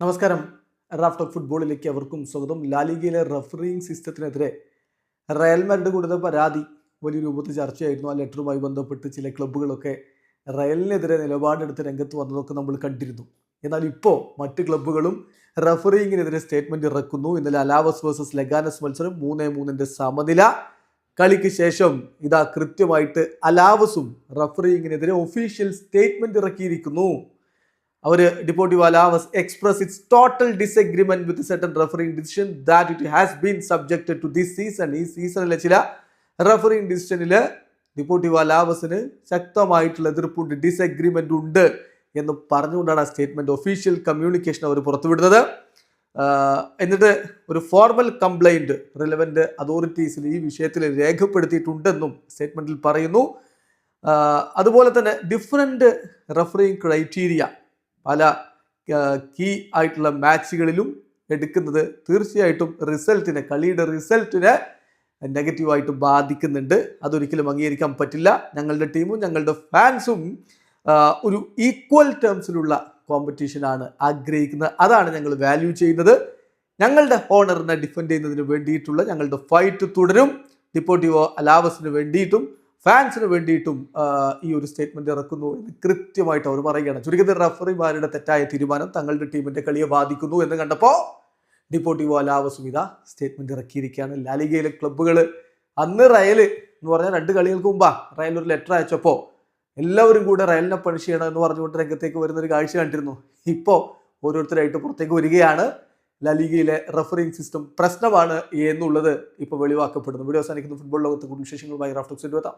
നമസ്കാരം. Raft of ഫുട്ബോളിലേക്ക് അവർക്കും സ്വാഗതം. ലാലിഗയിലെ റഫറിങ് സിസ്റ്റത്തിനെതിരെ റയൽ മാഡ്രിഡ് കൊടുത്ത പരാതി വലിയ രൂപത്തിൽ ചർച്ചയായിരുന്നു. ആ ലെറ്ററുമായി ബന്ധപ്പെട്ട് ചില ക്ലബ്ബുകളൊക്കെ റയലിനെതിരെ നിലപാടെടുത്ത് രംഗത്ത് വന്നതൊക്കെ നമ്മൾ കണ്ടിരുന്നു. എന്നാൽ ഇപ്പോൾ മറ്റ് ക്ലബ്ബുകളും റഫറിങ്ങിനെതിരെ സ്റ്റേറ്റ്മെന്റ് ഇറക്കുന്നു. ഇന്നലെ അലാവസ് വേഴ്സസ് ലെഗാനസ് മത്സരം മൂന്നേ മൂന്നിന്റെ സമനില. കളിക്ക് ശേഷം ഇതാ കൃത്യമായിട്ട് അലാവസും റഫറിങ്ങിനെതിരെ ഒഫീഷ്യൽ സ്റ്റേറ്റ്മെന്റ് ഇറക്കിയിരിക്കുന്നു. അവർ Deportivo was express it's total disagreement with certain refereeing decision that it has been subjected to this season ഈ സീസണിലെ ചില റഫറിംഗ് ഡിസിഷനിൽ ഡിപ്പോർട്ടീവ് അലാവസിന് ശക്തമായിട്ടുള്ള എതിർപ്പുണ്ട് ഡിസഗ്രിമെന്റ് ഉണ്ട് എന്ന് പറഞ്ഞുകൊണ്ടാണ് ആ സ്റ്റേറ്റ്മെന്റ് ഒഫീഷ്യൽ കമ്മ്യൂണിക്കേഷൻ അവർ പുറത്തുവിടുന്നത്. എന്നിട്ട് ഒരു ഫോർമൽ കംപ്ലൈന്റ് റിലവന്റ് അതോറിറ്റീസിൽ ഈ വിഷയത്തിൽ രേഖപ്പെടുത്തിയിട്ടുണ്ടെന്നും സ്റ്റേറ്റ്മെന്റിൽ പറയുന്നു. അതുപോലെ തന്നെ ഡിഫറെന്റ് റെഫറിങ് ക്രൈറ്റീരിയ പല കീ ആയിട്ടുള്ള മാച്ചുകളിലും എടുക്കുന്നത് തീർച്ചയായിട്ടും റിസൾട്ടിനെ കളിയുടെ റിസൾട്ടിനെ നെഗറ്റീവായിട്ട് ബാധിക്കുന്നുണ്ട്. അതൊരിക്കലും അംഗീകരിക്കാൻ പറ്റില്ല. ഞങ്ങളുടെ ടീമും ഞങ്ങളുടെ ഫാൻസും ഒരു ഈക്വൽ ടേംസിലുള്ള കോമ്പറ്റീഷനാണ് ആഗ്രഹിക്കുന്നത്. അതാണ് ഞങ്ങൾ വാല്യൂ ചെയ്യുന്നത്. ഞങ്ങളുടെ ഹോണറിനെ ഡിഫെൻഡ് ചെയ്യുന്നതിന് വേണ്ടിയിട്ടുള്ള ഞങ്ങളുടെ ഫൈറ്റ് തുടരും. ഡിപ്പോർട്ടീവോ അലാവസിന് വേണ്ടിയിട്ടും ഫാൻസിന് വേണ്ടിയിട്ടും ഈ ഒരു സ്റ്റേറ്റ്മെന്റ് ഇറക്കുന്നു എന്ന് കൃത്യമായിട്ട് അവർ പറയുകയാണ്. ചുരുക്കത്തിൽ റഫറിമാരുടെ തെറ്റായ തീരുമാനം തങ്ങളുടെ ടീമിന്റെ കളിയെ ബാധിക്കുന്നു എന്ന് കണ്ടപ്പോൾ ഡിപ്പോട്ടിവോ അലാവ സുമിത സ്റ്റേറ്റ്മെന്റ് ഇറക്കിയിരിക്കുകയാണ്. ലാലിഗയിലെ ക്ലബ്ബുകൾ അന്ന് റയൽ എന്ന് പറഞ്ഞാൽ രണ്ട് കളികൾക്ക് മുമ്പാ റയൽ ഒരു ലെറ്റർ അയച്ചപ്പോൾ എല്ലാവരും കൂടെ റയലിനെ പണിഷ് ചെയ്യണം എന്ന് പറഞ്ഞുകൊണ്ട് രംഗത്തേക്ക് വരുന്ന ഒരു കാഴ്ച കണ്ടിരുന്നു. ഇപ്പോൾ ഓരോരുത്തരായിട്ട് പുറത്തേക്ക് വരികയാണ്. ലലിഗയിലെ റഫറിംഗ് സിസ്റ്റം പ്രശ്നമാണ് എന്നുള്ളത് ഇപ്പോൾ വെളിവാക്കപ്പെടുന്നു. വീഡിയോ അവസാനിക്കുന്ന. ഫുട്ബോൾ ലോകത്ത് കൂടുതൽ വിശേഷങ്ങളുമായി റാഫ്റ്റോക്സിന്റെ എത്താം.